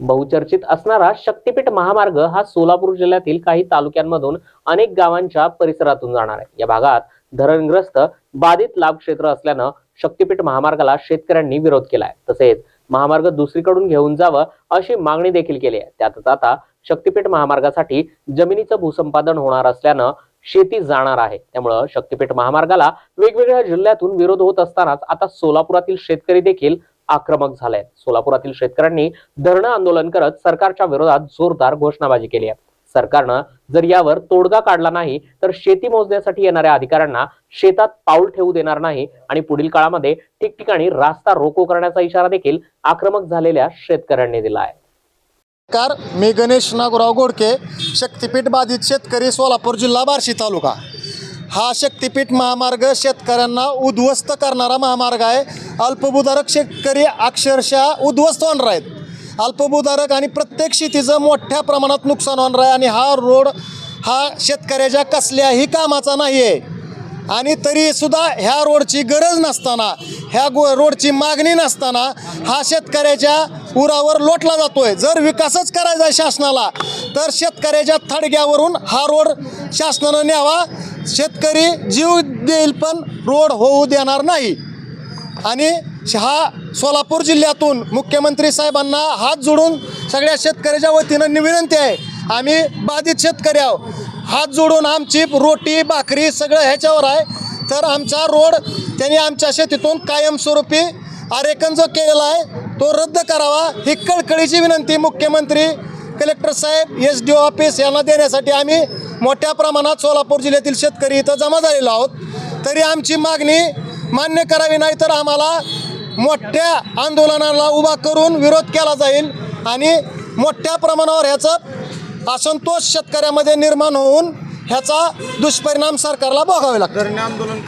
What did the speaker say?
बहुचर्चित असणारा शक्तीपीठ महामार्ग हा सोलापूर जिल्ह्यातील काही तालुक्यांमधून अनेक गावांच्या परिसरातून जाणार आहे. या भागात धरणग्रस्त बाधित लाभ क्षेत्र असल्यानं शक्तीपीठ महामार्गाला शेतकऱ्यांनी विरोध केलाय. तसेच महामार्ग दुसरीकडून घेऊन जावं अशी मागणी देखील केली आहे. त्यातच आता शक्तीपीठ महामार्गासाठी जमिनीचं भूसंपादन होणार असल्यानं शेती जाणार आहे. त्यामुळं शक्तीपीठ महामार्गाला वेगवेगळ्या जिल्ह्यातून विरोध होत असतानाच आता सोलापुरातील शेतकरी देखील आक्रमक झाले सोलापुरातील शेतकऱ्यांनी धरणं आंदोलन करत सरकारच्या विरोधात जोरदार घोषणाबाजी केली आहे. सरकारनं जर यावर तोडगा काढला नाही तर शेती मोजण्यासाठी येणाऱ्या अधिकाऱ्यांना शेतात पाऊल ठेवू देणार नाही आणि पुढील काळामध्ये ठिकठिकाणी रास्ता रोको करण्याचा इशारा देखील आक्रमक झालेल्या शेतकऱ्यांनी दिला आहे. कार मी गणेश नागोराव गोडके शक्तिपीठ बाधित शेतकरी सोलापूर जिल्हा बार्शी तालुका. हा शक्तिपीठ महामार्ग शेतकऱ्यांना उद्ध्वस्त करणारा महामार्ग आहे. अल्पभूधारक शेतकरी अक्षरशः उद्ध्वस्त होणार आहेत. अल्पभूधारक आणि प्रत्येक शेतीचं मोठ्या प्रमाणात नुकसान होणार आहे आणि हा रोड हा शेतकऱ्याच्या कसल्याही कामाचा नाही आहे आणि तरीसुद्धा ह्या रोडची गरज नसताना ह्या गो रोडची मागणी नसताना हा शेतकऱ्याच्या उरावर लोटला जातोय. जर विकासच करायचा आहे शासनाला तर शेतकऱ्याच्या थडग्यावरून हा रोड शासनानं न्यावा. शेतकरी जीव देईल पण रोड होऊ देणार नाही. आणि हा सोलापूर जिल्ह्यातून मुख्यमंत्री साहेबांना हात जोडून सगळ्या शेतकऱ्याच्या वतीनं विनंती आहे. आम्ही बाधित शेतकरी आहोत. हात जोडून आमची रोटी भाकरी सगळं ह्याच्यावर आहे. तर आमचा रोड त्यांनी आमच्या शेतीतून कायमस्वरूपी आरेखन जो केलेला आहे तो रद्द करावा ही कळकळीची विनंती मुख्यमंत्री कलेक्टर साहेब एस डी ओ ऑफिस यांना देण्यासाठी आम्ही मोठ्या प्रमाणात सोलापूर जिल्ह्यातील शेतकरी इथं जमा झालेलो आहोत. तरी आमची मागणी मान्य करावी नाही तर आम्हाला मोठ्या आंदोलनाला उभा करून विरोध केला जाईल आणि मोठ्या प्रमाणावर ह्याचं असंतोष शेतकऱ्यामध्ये निर्माण होऊन ह्याचा दुष्परिणाम सरकारला भोगावे लागतो